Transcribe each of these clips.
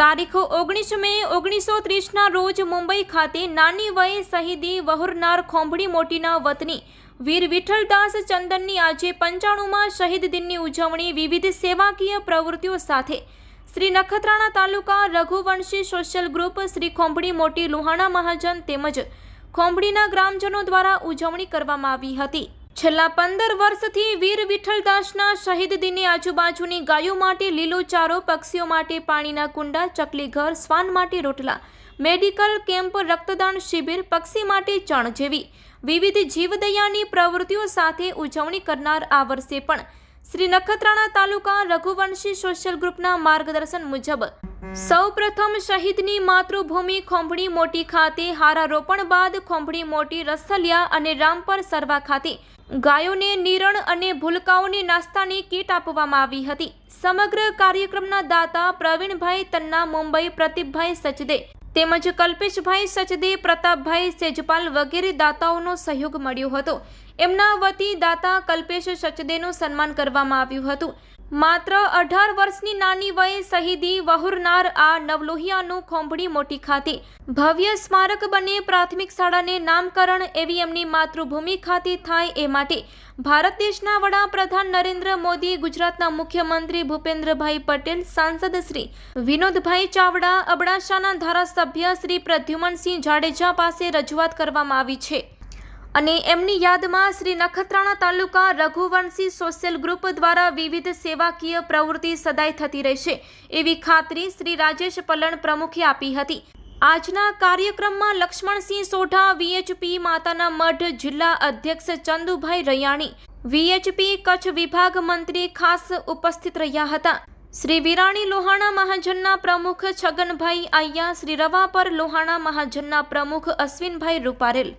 તારીખ ઓગણીસ મે ઓગણીસો ત્રીસના રોજ મુંબઈ ખાતે નાની વયે શહીદી વહોરનાર ખોંભણી મોટીના વતની વીર વિઠ્ઠલદાસ ચંદનની આજે પંચાણુંમાં શહીદ દિનની ઉજવણી વિવિધ સેવાકીય પ્રવૃત્તિઓ સાથે. શ્રી નખત્રાણા તાલુકા રઘુવંશી સોશિયલ ગ્રુપ શ્રી ખોંભણી મોટી લુહાણા મહાજન તેમજ ખોંભણીના ગ્રામજનો દ્વારા ઉજવણી કરવામાં આવી હતી. છેલ્લા પંદર વર્ષથી વીર વિઠ્ઠલદાસના શહીદ દિને આજુબાજુની ગાયો માટે લીલો ચારો, પક્ષીઓ માટે પાણીના કુંડા, ચકલી ઘર, શ્વાન માટે રોટલા, મેડિકલ કેમ્પ, રક્તદાન શિબિર, પક્ષી માટે ચણ જેવી વિવિધ જીવદયાની પ્રવૃત્તિઓ સાથે ઉજવણી કરનાર આ વર્ષે પણ શ્રી નખત્રાણા તાલુકા રઘુવંશી સોશિયલ ગ્રુપના માર્ગદર્શન મુજબ સૌ પ્રથમ શહીદની માતૃભૂમિ ખોંભણી મોટી ખાતે હારારોપણ બાદ ખોંભણી મોટી રસલિયા અને રામપર સરવા ખાતે ગાયોને નિરણ અને ભૂલકાઓને નાસ્તાની કીટ આપવામાં આવી હતી. સમગ્ર કાર્યક્રમના દાતા પ્રવીણભાઈ તન્ના, મુંબઈ પ્રતિભભાઈ સચદે તેમજ કલ્પેશભાઈ સચદે, પ્રતાપભાઈ સેજપાલ વગેરે દાતાઓનો સહયોગ મળ્યો હતો. એમના વતી દાતા કલ્પેશ સચદેનું સન્માન કરવામાં આવ્યું હતું. માત્ર અઢાર વર્ષની નાની વયે શહીદી વહુરનાર આ નવલોહિયાનું ખોંભડી મોટી ખાતે. ભવ્ય સ્મારક બને પ્રાથમિક શાળાને નામકરણ એવી એમની માતૃભૂમિ ખાતે થાય એ માટે ભારત દેશના વડાપ્રધાન નરેન્દ્ર મોદી, ગુજરાતના મુખ્યમંત્રી ભૂપેન્દ્રભાઈ પટેલ, સાંસદ શ્રી વિનોદભાઈ ચાવડા, અબડાસાના ધારાસભ્ય શ્રી પ્રદ્યુમનસિંહ જાડેજા પાસે રજૂઆત કરવામાં આવી છે. અને એમની યાદમાં શ્રી નખત્રાણા તાલુકા રઘુવંશી સોશિયલ ગ્રુપ દ્વારા વિવિધ સેવાકીય પ્રવૃત્તિ સદાય થતી રહેશે એવી ખાતરી શ્રી રાજેશ પલણ પ્રમુખે આપી હતી. આજના કાર્યક્રમમાં લક્ષ્મણસિંહ સોઢા, વીએચપી માતાના મઢ જિલ્લા અધ્યક્ષ ચંદુભાઈ રૈયાણી, વીએચપી કચ્છ વિભાગ મંત્રી ખાસ ઉપસ્થિત રહ્યા હતા. શ્રી વિરાણી લોહાણા મહાજનના પ્રમુખ છગનભાઈ આયા શ્રી રવાપર લોહાણા મહાજનના પ્રમુખ અશ્વિનભાઈ રૂપારેલ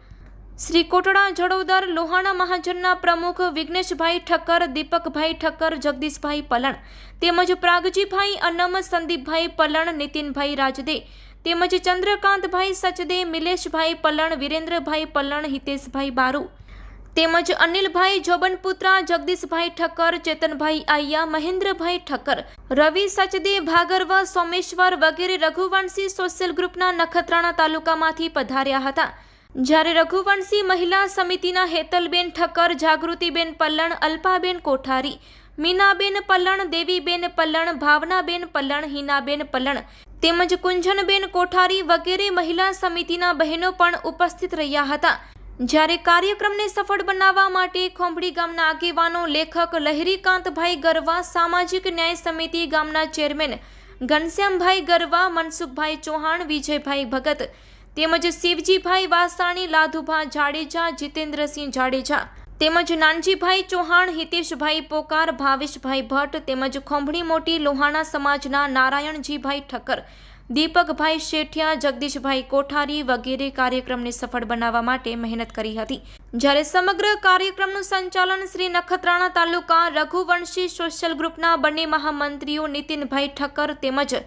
શ્રી કોટડા જડોદર લોહાણા મહાજનના પ્રમુખ વિઘ્નેશભાઈ ઠક્કર, દીપકભાઈ ઠક્કર, જગદીશભાઈ પલણ તેમજ પ્રાગજીભાઈ અનમ સંદીપભાઈ પલણ, નીતિનભાઈ રાજદે તેમજ ચંદ્રકાંતભાઈ સચદે, મિલેશભાઈ પલણ, વિરેન્દ્રભાઈ પલણ, હિતેશભાઈ બારુ તેમજ અનિલભાઈ જોબનપુત્રા, જગદીશભાઈ ઠક્કર, ચેતનભાઈ આયા મહેન્દ્રભાઈ ઠક્કર, રવિ સચદે, ભાગરવ, સોમેશ્વર વગેરે રઘુવંશી સોશિયલ ગ્રુપના નખત્રાણા તાલુકામાંથી પધાર્યા હતા. જ્યારે રઘુવંશી મહિલા સમિતિના હેતલબેન ઠક્કર, જાગૃતિબેન પલ્લણ, અલ્પાબેન કોઠારી, મીનાબેન પલ્લણ, દેવીબેન પલ્લણ, ભાવનાબેન પલ્લણ, હિનાબેન પલ્લણ તેમજ કુંજનબેન કોઠારી વગેરે મહિલા સમિતિના બહેનો પણ ઉપસ્થિત રહ્યા હતા. જ્યારે કાર્યક્રમને સફળ બનાવવા માટે ખોંભડી ગામના આગેવાનો લેખક લહેરીકાંતભાઈ ગરવા, સામાજિક ન્યાય સમિતિ ગામના ચેરમેન ઘનશ્યામભાઈ ગરવા, મનસુખભાઈ ચૌહાણ, વિજયભાઈ ભગત તેમજ શિવજીભાઈ વાસાણી, લાધુભા જાડેજા, જીતેન્દ્રસિંહ જાડેજા તેમજ નાનજીભાઈ ચૌહાણ, હિતેશભાઈ પોકાર, ભાવેશભાઈ ભટ્ટ તેમજ ખોંભણી મોટી લોહાણા સમાજના નારાયણજીભાઈ ઠક્કર, દીપકભાઈ શેઠિયા, જગદીશભાઈ કોઠારી વગેરે કાર્યક્રમને સફળ બનાવવા માટે મહેનત કરી હતી. જ્યારે સમગ્ર કાર્યક્રમનું સંચાલન શ્રી નખત્રાણા તાલુકા રઘુવંશી સોશિયલ ગ્રુપના બંને મહામંત્રીઓ નીતિનભાઈ ઠક્કર તેમજ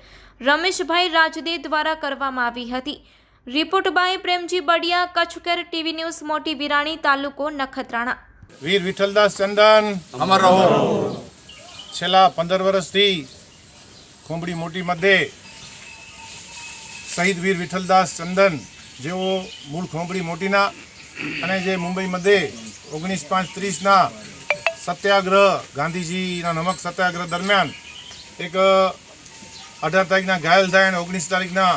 રમેશભાઈ રાજદે દ્વારા કરવામાં આવી હતી. Report by Premji Badiya કચ્છકેર TV news Moti Virani તાલુકો નખત્રાણા. વીર વિઠ્ઠલદાસ ચંદન. અમર રહો. છેલ્લા પંદર વર્ષથી ખુંબડી મોટી મધ્યે શહીદ વીર વિઠ્ઠલદાસ ચંદન જેઓ મૂળ ખોંબડી મોટીના અને જે મુંબઈ મધ્યે ઓગણીસ પાંચ ત્રીસના સત્યાગ્રહ ગાંધીજીના નમક સત્યાગ્રહ દરમિયાન એક અઢાર તારીખના ઘાયલ થાય અને ઓગણીસ તારીખના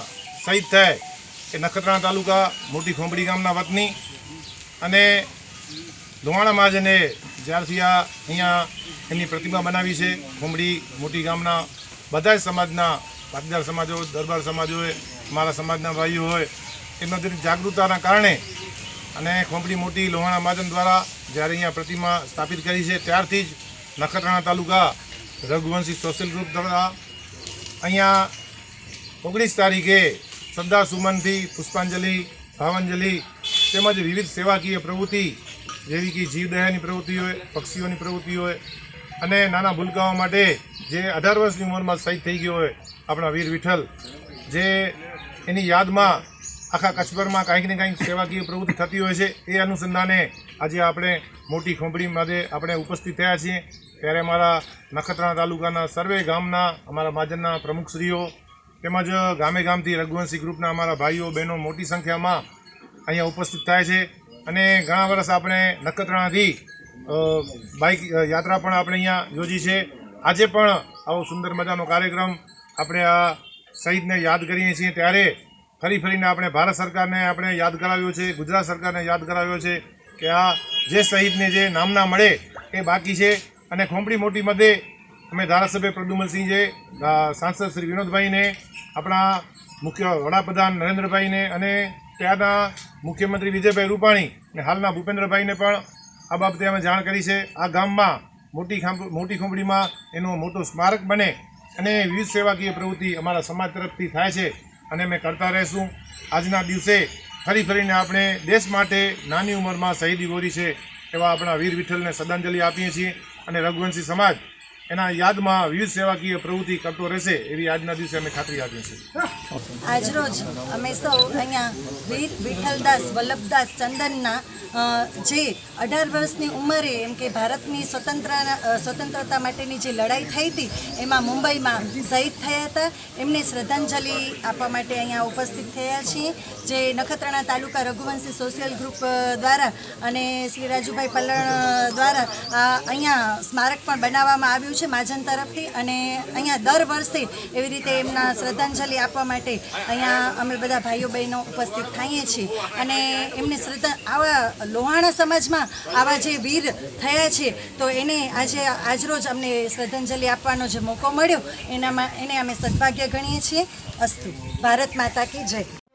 શહીદ થાય. એ નખત્રાણા તાલુકા મોટી ખોંભડી ગામના વતની અને ધોવાણા મહાજને જ્યારથી આ અહીંયા એમની પ્રતિમા બનાવી છે. ખોમડી મોટી ગામના બધા જ સમાજના પાટીદાર સમાજો, દરબાર સમાજ હોય, મારા સમાજના ભાઈઓ હોય, એમના જાગૃતતાના કારણે અને ખોમડી મોટી લોહાણા મહાજન દ્વારા જ્યારે અહીંયા પ્રતિમા સ્થાપિત કરી છે, ત્યારથી જ નખત્રાણા તાલુકા રઘુવંશી સોશિયલ ગ્રુપ દ્વારા અહીંયા ઓગણીસ તારીખે શ્રદ્ધા સુમનથી પુષ્પાંજલિ, ભાવાંજલિ તેમજ વિવિધ સેવાકીય પ્રવૃત્તિ, જેવી કે જીવદયાની પ્રવૃત્તિ હોય, પક્ષીઓની પ્રવૃત્તિ હોય અને નાના ભૂલકાઓ માટે જે અઢાર વર્ષની ઉંમરમાં શહીદ થઈ ગયો હોય આપણા વીર વિઠ્ઠલ, જે એની યાદમાં આખા કચ્છભરમાં કાંઈક ને કાંઈક સેવાકીય પ્રવૃત્તિ થતી હોય છે, એ અનુસંધાને આજે આપણે મોટી ખોંભડી માટે આપણે ઉપસ્થિત થયા છીએ. ત્યારે અમારા નખત્રાણા તાલુકાના સર્વે ગામના અમારા મહાજનના પ્રમુખશ્રીઓ તેમજ ગામે ગામથી રઘુવંશી ગ્રુપના અમારા ભાઈઓ, બહેનો મોટી સંખ્યામાં અહીંયા ઉપસ્થિત થાય છે. અને ઘણા વર્ષ આપણે નખત્રાણાથી બાઇક યાત્રા પણ આપણે અહીંયા યોજી છે. આજે પણ આવો સુંદર મજાનો કાર્યક્રમ આપણે આ શહીદને યાદ કરીએ છીએ. ત્યારે ફરી ફરીને આપણે ભારત સરકારને આપણે યાદ કરાવ્યો છે, ગુજરાત સરકારને યાદ કરાવ્યો છે કે આ જે શહીદને જે નામના મળે એ બાકી છે. અને ખોંપડી મોટી મધ્યે અમે ધારાસભ્ય પ્રદ્યુમનસિંહ છે અ, સાંસદ શ્રી વિનોદભાઈને આપણા મુખ્ય વડાપ્રધાન નરેન્દ્રભાઈને અને ત્યાંના મુખ્યમંત્રી વિજયભાઈ રૂપાણી અને હાલના ભૂપેન્દ્રભાઈને પણ આ બાબતે અમે જાણ કરી છે. આ ગામમાં મોટી મોટી ખોંપડીમાં એનું મોટું સ્મારક બને અને વિવિધ સેવાકીય પ્રવૃત્તિ અમારા સમાજ તરફથી થાય છે અને અમે કરતા રહેશું. આજના દિવસે ફરી ફરીને આપણે દેશ માટે નાની ઉંમરમાં શહીદી ગોરી છે એવા આપણા વીર વિઠ્ઠલને શ્રદ્ધાંજલિ આપીએ છીએ અને રઘુવંશી સમાજ એના યાદમાં વિવિધ સેવાકીય પ્રવૃત્તિ કરતો રહેશે એવી આજના દિવસે અમે ખાતરી આપીએ છીએ. આજરોજ અમે સૌ અહીંયા વીર વિઠ્ઠલદાસ વલ્લભદાસ ચંદનના જે અઢાર વર્ષની ઉંમરે એમ કે ભારતની સ્વતંત્ર સ્વતંત્રતા માટેની જે લડાઈ થઈ હતી, એમાં મુંબઈમાં શહીદ થયા હતા. એમને શ્રદ્ધાંજલિ આપવા માટે અહીંયા ઉપસ્થિત થયા છીએ. જે નખત્રાણા તાલુકા રઘુવંશી સોશિયલ ગ્રુપ દ્વારા અને શ્રી રાજુભાઈ પલણ દ્વારા અહીંયા સ્મારક પણ બનાવવામાં આવ્યું છે માજન તરફથી અને અહીંયા દર વર્ષે એવી રીતે એમના શ્રદ્ધાંજલિ આપવા માટે અહીંયા અમે બધા ભાઈઓ બહેનો ઉપસ્થિત થઈએ છીએ. અને એમને શ્રદ્ધા, આવા લોહાણા સમાજમાં આવા જે વીર થયા છે, તો એને આજે, આજરોજ અમને શ્રદ્ધાંજલિ આપવાનો જે મોકો મળ્યો, એનામાં, એને અમે સદભાગ્ય ગણીએ છીએ. અસ્તુ. ભારત માતા કી જય.